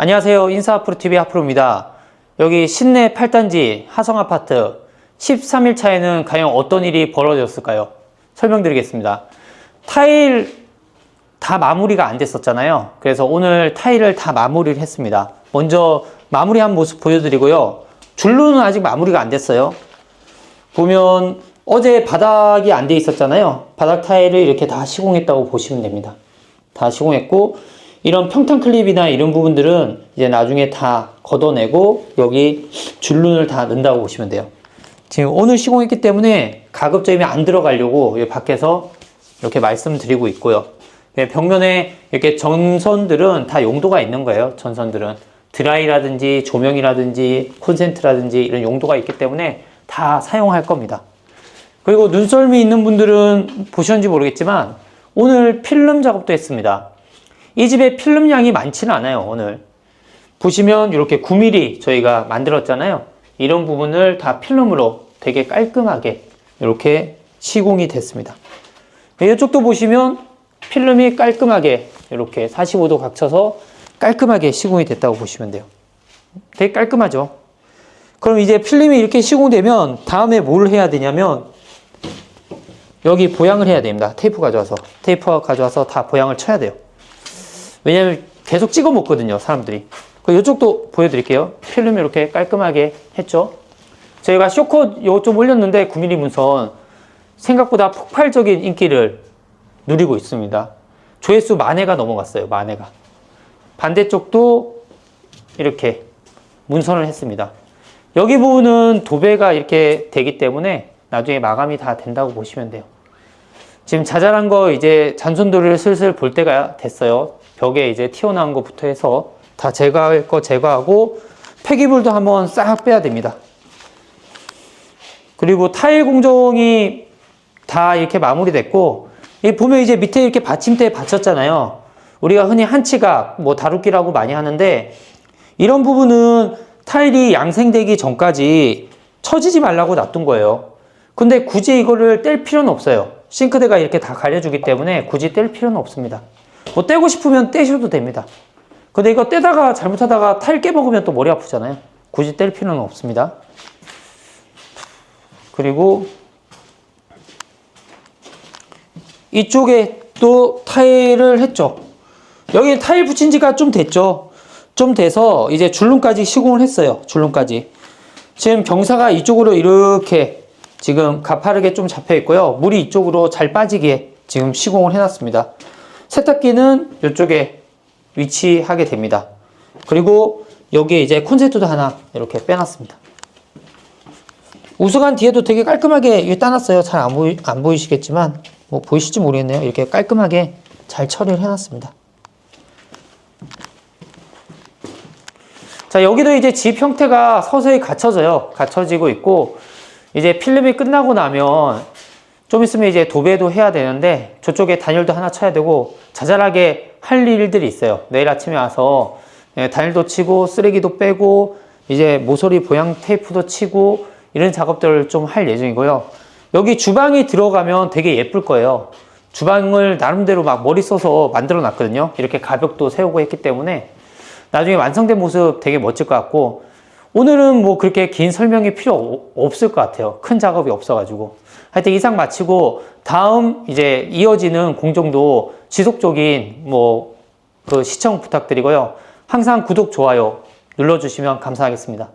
안녕하세요. 인사아프로TV 하프로입니다. 여기 신내 8단지 하성아파트 13일 차에는 과연 어떤 일이 벌어졌을까요? 설명드리겠습니다. 타일 다 마무리가 안 됐었잖아요. 그래서 오늘 타일을 다 마무리를 했습니다. 먼저 마무리한 모습 보여드리고요. 줄루는 아직 마무리가 안 됐어요. 보면 어제 바닥이 안 돼 있었잖아요. 바닥 타일을 이렇게 다 시공했다고 보시면 됩니다. 다 시공했고 이런 평탄 클립이나 이런 부분들은 이제 나중에 다 걷어내고 여기 줄눈을 다 넣는다고 보시면 돼요. 지금 오늘 시공했기 때문에 가급적이면 안 들어가려고 밖에서 이렇게 말씀드리고 있고요. 예, 벽면에 이렇게 전선들은 다 용도가 있는 거예요. 전선들은 드라이라든지 조명이라든지 콘센트라든지 이런 용도가 있기 때문에 다 사용할 겁니다. 그리고 눈썰미 있는 분들은 보셨는지 모르겠지만 오늘 필름 작업도 했습니다. 이 집에 필름 양이 많지는 않아요, 오늘. 보시면 이렇게 9mm 저희가 만들었잖아요. 이런 부분을 다 필름으로 되게 깔끔하게 이렇게 시공이 됐습니다. 이쪽도 보시면 필름이 깔끔하게 이렇게 45도 각쳐서 깔끔하게 시공이 됐다고 보시면 돼요. 되게 깔끔하죠? 그럼 이제 필름이 이렇게 시공되면 다음에 뭘 해야 되냐면 여기 보양을 해야 됩니다. 테이프 가져와서. 테이프 가져와서 다 보양을 쳐야 돼요. 왜냐면 계속 찍어 먹거든요, 사람들이. 그 이쪽도 보여드릴게요. 필름 이렇게 깔끔하게 했죠. 저희가 쇼컷 요 좀 올렸는데 9mm 문선 생각보다 폭발적인 인기를 누리고 있습니다. 조회수 만회가 넘어갔어요, 만회가. 반대쪽도 이렇게 문선을 했습니다. 여기 부분은 도배가 이렇게 되기 때문에 나중에 마감이 다 된다고 보시면 돼요. 지금 자잘한 거 이제 잔손들을 슬슬 볼 때가 됐어요. 벽에 이제 튀어나온 거부터 해서 다 제거할 거 제거하고 폐기물도 한번 싹 빼야 됩니다. 그리고 타일 공정이 다 이렇게 마무리됐고 이 보면 이제 밑에 이렇게 받침대 받쳤잖아요. 우리가 흔히 한치각 뭐 다루기라고 많이 하는데 이런 부분은 타일이 양생되기 전까지 처지지 말라고 놔둔 거예요. 근데 굳이 이거를 뗄 필요는 없어요. 싱크대가 이렇게 다 가려주기 때문에 굳이 뗄 필요는 없습니다. 뭐 떼고 싶으면 떼셔도 됩니다. 근데 이거 떼다가 잘못하다가 타일 깨먹으면 또 머리 아프잖아요. 굳이 뗄 필요는 없습니다. 그리고 이쪽에 또 타일을 했죠. 여기 타일 붙인 지가 좀 됐죠. 좀 돼서 이제 줄눈까지 시공을 했어요. 줄눈까지. 지금 경사가 이쪽으로 이렇게 지금 가파르게 좀 잡혀 있고요. 물이 이쪽으로 잘 빠지게 지금 시공을 해놨습니다. 세탁기는 이쪽에 위치하게 됩니다. 그리고 여기에 이제 콘센트도 하나 이렇게 빼놨습니다. 우수관 뒤에도 되게 깔끔하게 따놨어요. 잘 안 보이, 안 보이시겠지만, 뭐 보이실지 모르겠네요. 이렇게 깔끔하게 잘 처리를 해놨습니다. 자, 여기도 이제 집 형태가 서서히 갖춰져요. 갖춰지고 있고, 이제 필름이 끝나고 나면 좀 있으면 이제 도배도 해야 되는데 저쪽에 단열도 하나 쳐야 되고 자잘하게 할 일들이 있어요. 내일 아침에 와서 예, 단열도 치고 쓰레기도 빼고 이제 모서리 보양 테이프도 치고 이런 작업들을 좀 할 예정이고요. 여기 주방이 들어가면 되게 예쁠 거예요. 주방을 나름대로 막 머리 써서 만들어 놨거든요. 이렇게 가벽도 세우고 했기 때문에 나중에 완성된 모습 되게 멋질 것 같고 오늘은 뭐 그렇게 긴 설명이 필요 없을 것 같아요. 큰 작업이 없어가지고. 하여튼 이상 마치고 다음 이제 이어지는 공정도 지속적인 뭐 그 시청 부탁드리고요. 항상 구독, 좋아요 눌러주시면 감사하겠습니다.